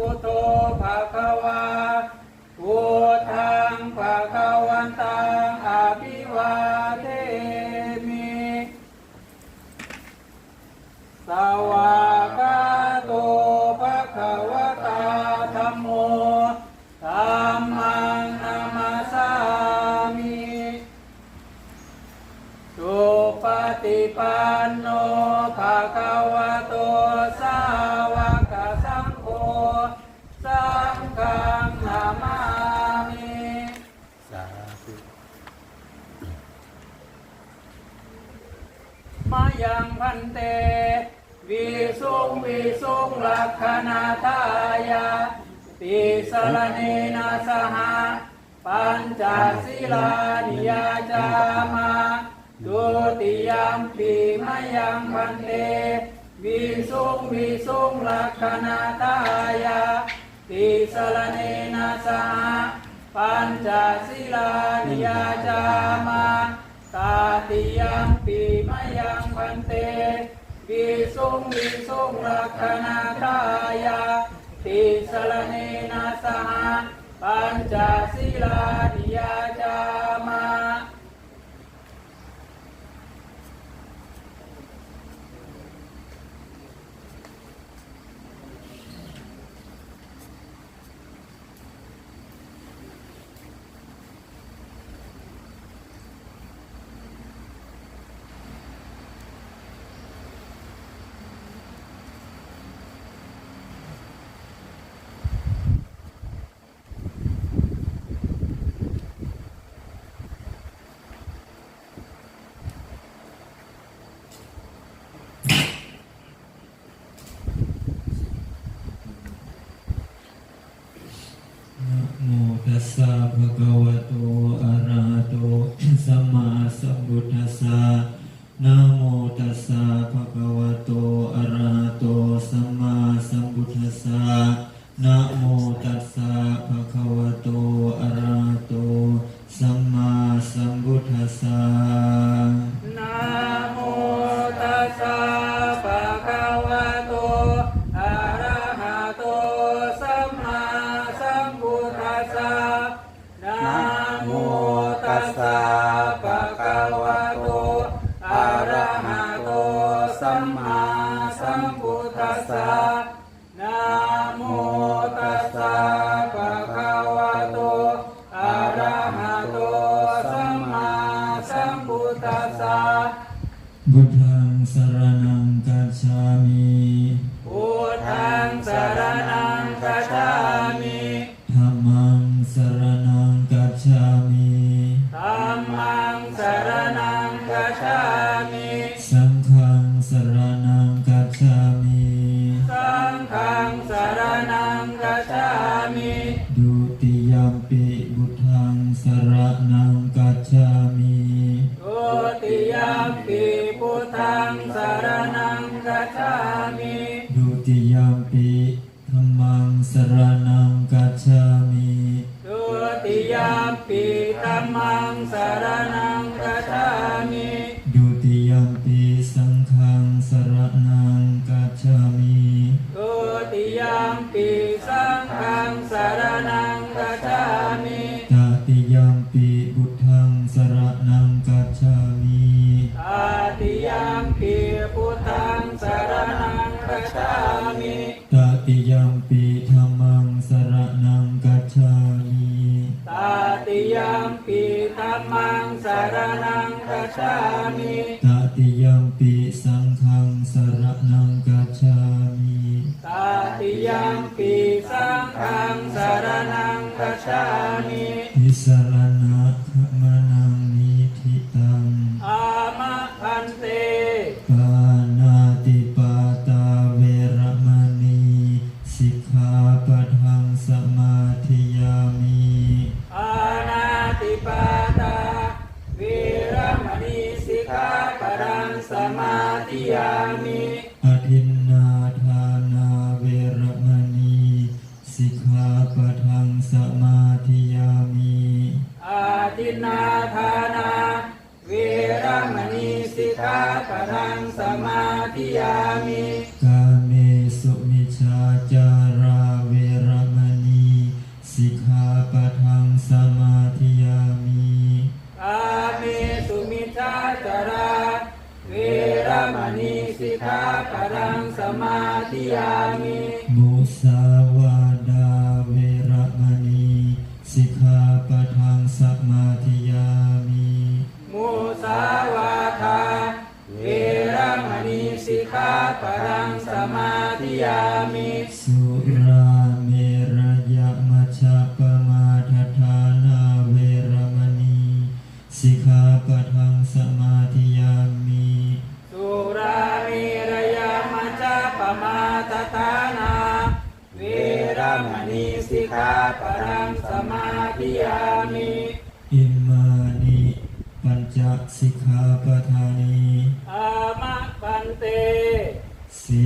พุทโธภะคะวา เต วิสุงวิสุงลักขณาทายาติสรเนนะสหะปัญจศีลานิยาจามาดุติยามปีมายังพันเต วิสุงวิสุงลักขณาทายาติสรเนนะสหะปัญจศีลานิยาจามาตาติยังปีมายัง พันเตวิสุงวิสุงรักขณาทายาติสลเนนาสหปัญจศีลานิยาจามา นะโมตัสสะ ภะคะวะโต งคัจฉามิดุติยมปิบุทังสรณังกัจฉามิทุติยมปีพุทธังสรณังคัจฉามิ งคัจฉามิตติยมปิธัมมังสรณังกัจฉามิตาติยมปีธัมมังสรณังคัจฉามิตติยมปิสังฆังสรณังกัจฉามิตาติยมปีสังฆังสรณังคัจฉามิทิสรณะขมนังนิทิตังอามะพันเต ปะทังสมาธิยามิ ปัญจสิกขาปทานีอามะปันเต สี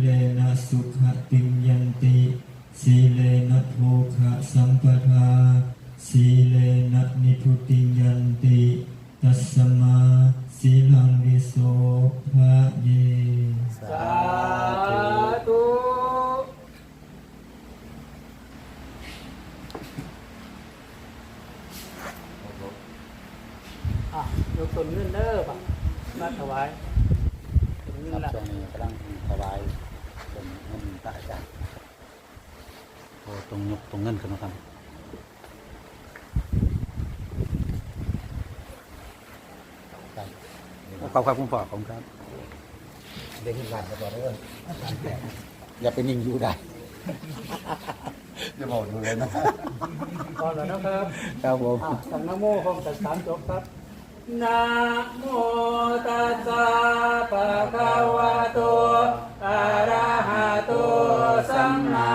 เลนะสุขติมยันติ สีเลนะโภคะสัมปทา สีเลนะนิพุติยันติ ตัสสมาสีลังวิโสภะเย สาธุอะยกตนเงินเด้อป่ะมาถวายตนเงิ ครั น บ ละ ช่วงนี้กำลังถวายเป็นเงินพระอาจารย์โอ้ตรงยกตรงเงินขึ้นมาครับครับขอบคุณพ่อขอบคุณครับ เด็กหลานจะบ อกได้ว่าอย่าไปนิ่งอยู่ได้จะบอกดูเลยนะก่อนแล้วนะครับครับผมอะสังนะโมพร้อมกันสามจบครับนะโมตัสสะภะคะวะโตอะระหะโตสัมมา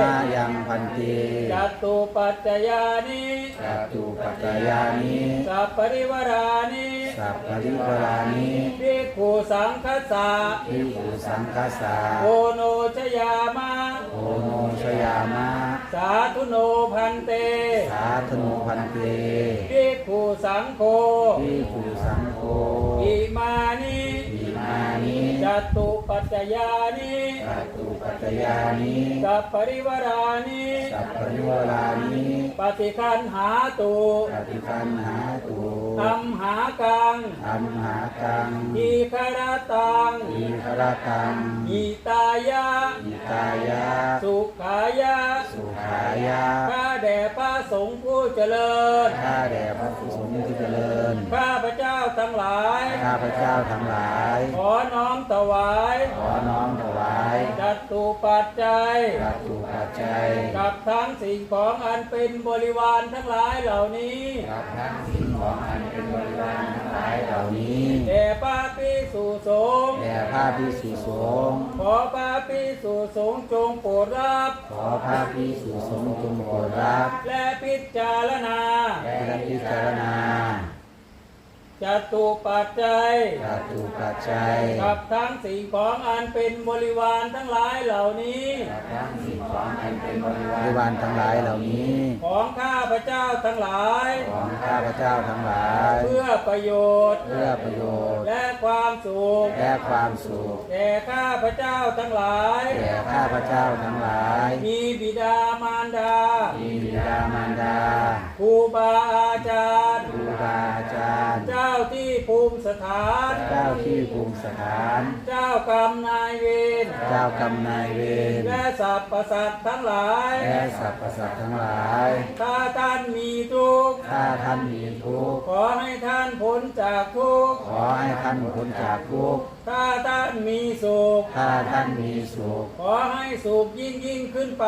มายังพันเตจัตตุปัจจยานิจัตุปัจจายานิสัพปริวารานิสัพพริวรานิภิกขุสังคัสสะภิกขุสังคัสสะโอโนชยามะโอโนชยามะสาธุโนพันเต สาธโนพันเตภิกขุสังโฆภิกขุสังโฆอิมานิอิมานิจัตตุปัจจยานิจัตุ ปัจจยานิสัพปริวารานิสัพพริวรานิปฏิคันหาตุปฏิคันหาตุอัมหากังอัมหากังอีคารตังอิครตังอิตายะอิตายะ สุขายะ สุขายะข้าแด่พระสงฆ์ผู้เจริญข้าแด่พระผู้สงฆ์ที่เจริญข้าพระเจ้าทั้งหลายข้าพระเจ้าทั้งหลาย ขอน้อมถวาย ขอน้อมถวายจัตตุปัจจัยจัตุปัจจัยกับทั้งสิ่งของอันเป็นบริวารทั้งหลายเหล่านี้กับทั้งสิ่งของอันเป็นบริวารทั้งหลายเหล่านี้แด่พระพิสุสงฆ์แด่พระพิสุสงฆ์ขอพระพิสุสงฆ์จงโปรดรับ ขอพระพิสุสงฆ์จงโปรดรับ และพิจารณาและพิจารณา จัตตุปัจจัยจัตุปัจจัย กับทั้งสิ่งของอันเป็นบริวารทั้งหลายเหล่านี้กับทั้งสิ่งของอันเป็นบริวารทั้งหลายเหล่านี้ ของข้าพระเจ้าทั้งหลาย ของข้าพระเจ้าทั้งหลาย เพื่อประโยชน์ เพื่อประโยชน์ และความสุข และความสุข แก่ข้าพระเจ้าทั้งหลาย แก่ข้าพระเจ้าทั้งหลาย มีบิดามารดา มีบิดามารดา ครูบาอาจารย์ ครูบาอาจารย์เจ้าที่ภู มิสถาน เจ้าที่ภูมิสถาน เจ้ากรรมนายเวรเจ้ากรรมนายเวรและสรรพสัตว์ทั้งหลาย และสรรพสัตว์ทั้งหลาย ถ้าท่านมีทุกข์ ถ้าท่านมีทุกข์ ขอให้ท่านพ้นจากทุกข์ ขอให้ท่านพ้นจากทุกข์ถ้าท่านมีสุข ถ้าท่านมีสุข ขอให้สุขยิ่งยิ่งขึ้นไป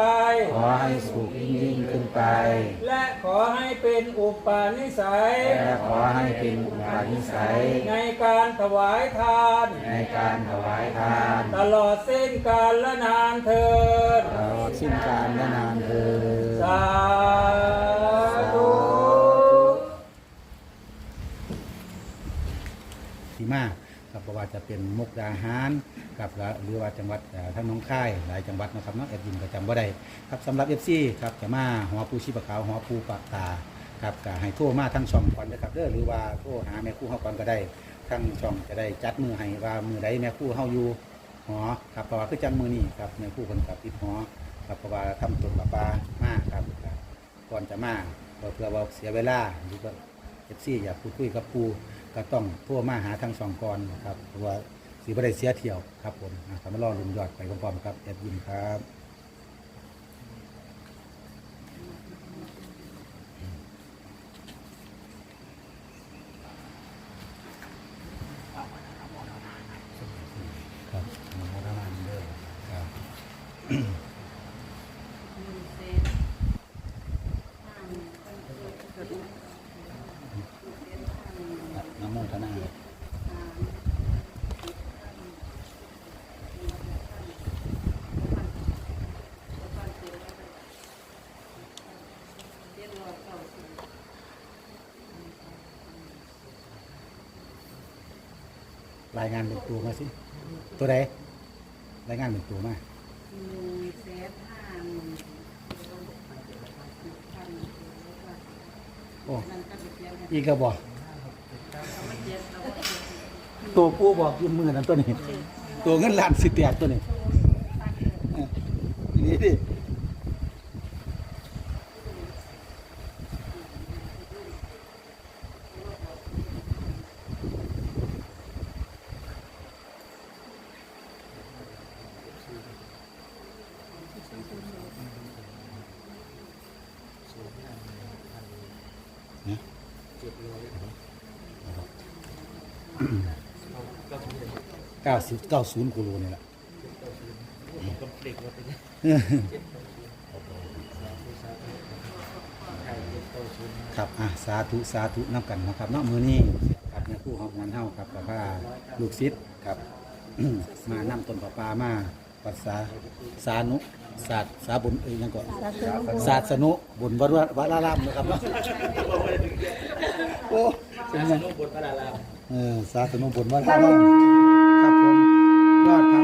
ขอให้สุขยิ่งยิ่งขึ้นไป และขอให้เป็นอุปาณิสัย และขอให้เป็นอุปนิสัย ในการถวายทาน ในการถวายทาน ตลอดเส้นกาลและนานเทินตลอดสิ้นกาลและนานเถิดสาธุที่มาครับเพราะ ว่าจะเป็นมุกดาหารกับหรือว่าจังหวัดเอ่อทั้งน้องค่ายหลายจังหวัดนะครับเนาะแอดยินก็จำบ่ได้ครับสำหรับเอฟซีครับจะมาหัวปูชีปะขาวหัวปูปากตาครับก็ให้โทรมาทั้งช่องก่อนนะครับเด้อหรือว่าโทรหาแม่คู่เฮาก่อนก็ได้ทั้งช่องจะได้จัดมือให้ว่ามือใดแม่คู่เฮาอยู่หอครับเพราะว่าคือจังมือนี้ครับแม่ครู่เพิ่นกับปิดหอครับเพราะว่าทำต้นประปลามาครับครับก่อนจะมาเพื่อว่าเสียเวลาหรือว่าเอฟซีอยากพูดคุยกับครู ก็ต้องโทรมาหาทั้งสองกรนนครับเพราะว่าสีบ่ได้เสียเที่ยวครับผมอะครับมารอลุมยอดไปพร้อมๆครับแอดยินครับมาประมาณเดิมครับน้ำมูทนา ลายงานเป็นตัวมาสิ ตัวใดรายงานเป็นตัวมาโอ้อีกกระบอกตัวปูบอกยืมมือนั่นตัวนี้ ตัวเงินล้านสิแตกตัวนี้นี่ดิ เก้าสิบเก้าศูนย์กูรู้นี่แหละครับอะสาธุสาธุนับกันนะครับเนาะมือนี้ครับในผู้ของงานเฮาครับกับว่าลูกศิษย์ครับ มานำต้นปลาปลามาปัสสาสานุศาสตร์สาบุญเอ้ยยังก่อนศาสตร์สนุบุญวัดวัดรารามนะครับเนาะโอ้เป็นไงบนพระรารามเออสาธุนุบุญวัดรารามครับผม ยอ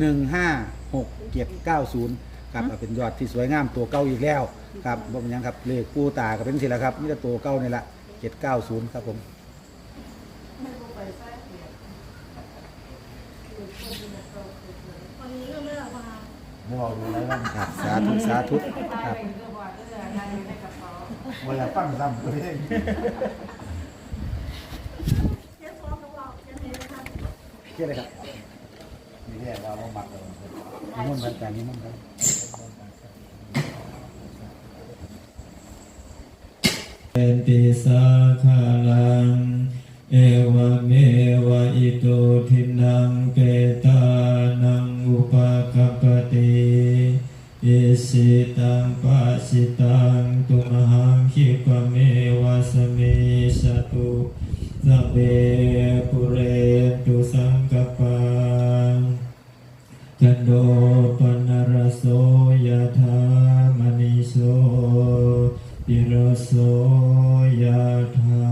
156 790ครับก็เป็นยอดที่สวยงามตัวเก่าอีกแล้วครับบ่เป็นหยังครับเลขปูตาก็เป็นสิละครับนี่แต่ตัวเก่านี่ละ790ครับผมครับสาธุสาธุครับเวลาฟังซ้ำตัวเองเชื่อเลยครับนี่ แหละเราหมักเลยนิมนต์กันการนิมนต์กันเอติสาคาลัง เอวเมวะอิโตทินังเปตานังอุปกัปติอิสิตังปัสสิตังตุมหังคิปเมวะสเมสตุสเป จันโดปนรโสยธามณิโสติรโสยธา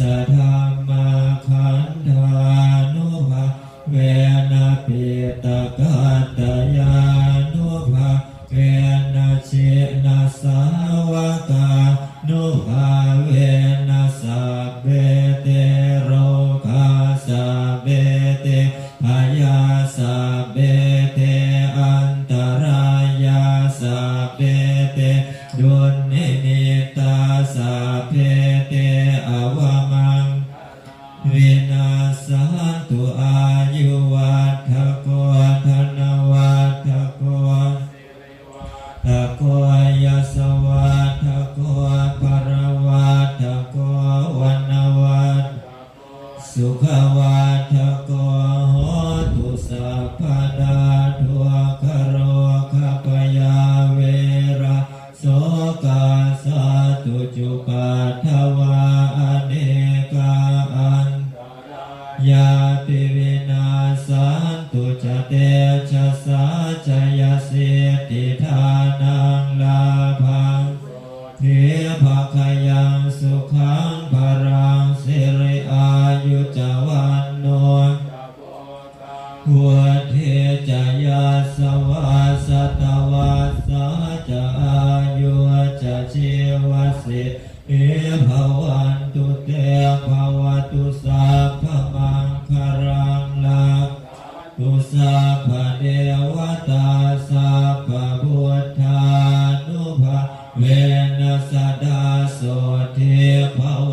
สะธรรมา é pau.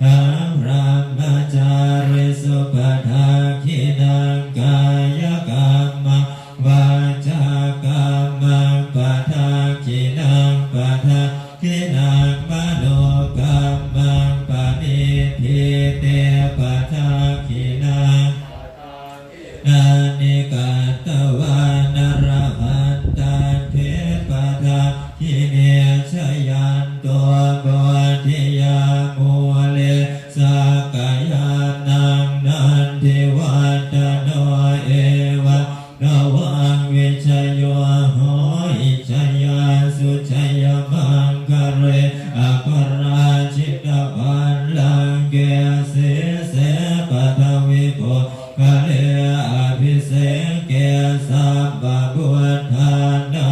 Ram Ram บบุทธานา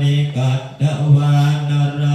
นิกัตตวานร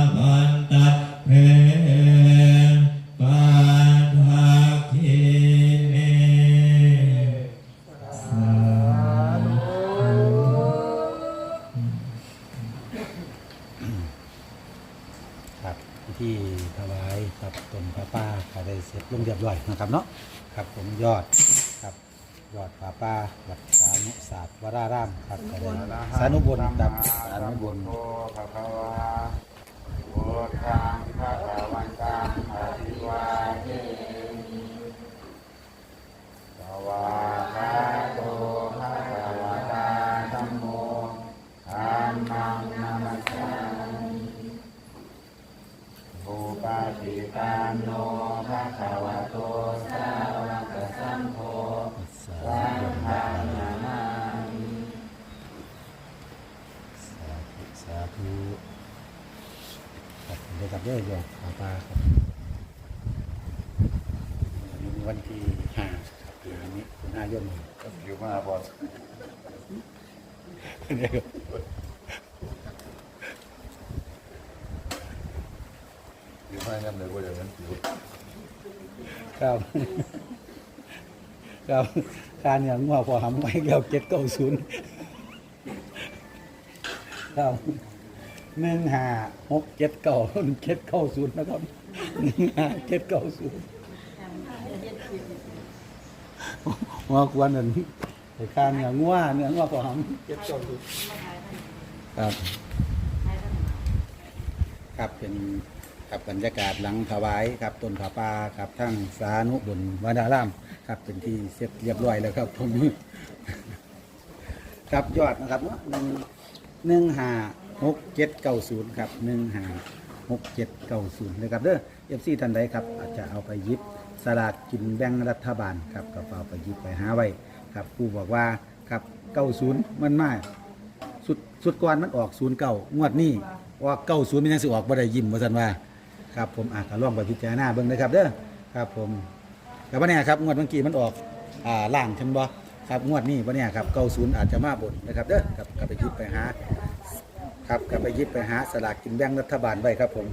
ย่ายหลวงขาปาครับวันที่ห้าครับเดืนี้คุณห้ายมครัอยู่มาบอสเนี่ยครับอยู่มาย้ำเลยว่าอย่างนั้นอยู่ครับครับการอย่างว่าพอหำไว้เรวเจ็ดเก้าศูนย์ครับ หนึ่งห้าหกเจ็ดเก้าเจ็ดเก้าศูนย์นะครับหนึ่งห้าเจ็ดเก้าศูนย์ว่ากวนนั่นไอ้การอย่างว่าเนี่ยว่าพอหำเจ็ดเก้าศูนย์ครับครับเป็นครับบรรยากาศหลังถวายครับต้นผาป่าครับทั้งสานุบุญวดารามครับเป็นที่เสร็จเรียบร้อยแล้วครับผมครับยอดนะครับเนาะหนึ่งหนึ่งห้า หกเจ็ดเก้าศูนย์ครับหนึ่งหาหกเจ็ดเก้าศูนย์เลยครับเด้อเอฟซีท่านใดครับอาจจะเอาไปยิบสลากกินแบ่งรัฐบาลครับก็เอาไปยิบไปหาไว้ครับครูบอกว่าครับเก้าศูนย์มันมากสุดสุดก่อนมันออกศูนย์เก้างวดนี้ว่าเก้าศูนย์มันยังสิออกบ่ได้ยิ้มว่าซั่นว่าครับผมอะก็ลองไปพิจารณาเบิ่งนะครับเด้อครับผมแต่ว่าเนี่ยครับงวดเมื่อกี้มันออกอ่าล่างใช่ไหมบ่ครับงวดนี้ว่าเนี่ยครับเก้าศูนย์อาจจะมาบนนะครับเด้อครับก็ไปยิบไปหา ครับก็ไปหยิบไปหาสลากกินแบ่งรัฐบาลไว้ครับผม